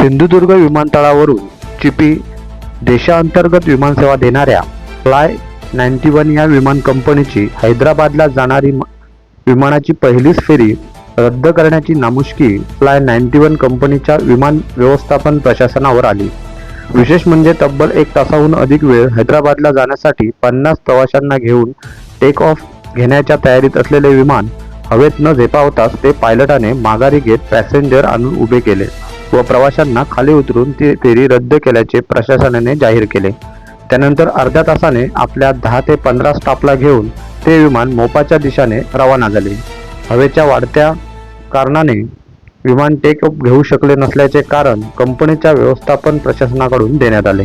सिंधुदुर्ग विमानतळावरून चिपी देशांतर्गत विमानसेवा देणाऱ्या फ्लाय नाईन्टी वन या विमान कंपनीची हैदराबादला जाणारी म- विमानाची पहिलीच फेरी रद्द करण्याची नामुष्की फ्लाय नाईन्टी वन कंपनीच्या विमान व्यवस्थापन प्रशासनावर आली. विशेष म्हणजे तब्बल एक तासाहून अधिक वेळ हैदराबादला जाण्यासाठी पन्नास प्रवाशांना घेऊन टेक ऑफ घेण्याच्या तयारीत असलेले विमान हवेत न झेपावताच ते पायलटाने माघारी घेत पॅसेंजर आणून उभे केले. व प्रवाशांना खाली उतरून ती फेरी रद्द केल्याचे प्रशासनाने जाहीर केले. त्यानंतर अर्ध्या तासाने आपल्या दहा ते पंधरा स्टाफला घेऊन ते विमान मोपाच्या दिशेने रवाना झाले. हवेच्या वाढत्या कारणाने विमान टेक अप घेऊ शकले नसल्याचे कारण कंपनीच्या व्यवस्थापन प्रशासनाकडून देण्यात आले.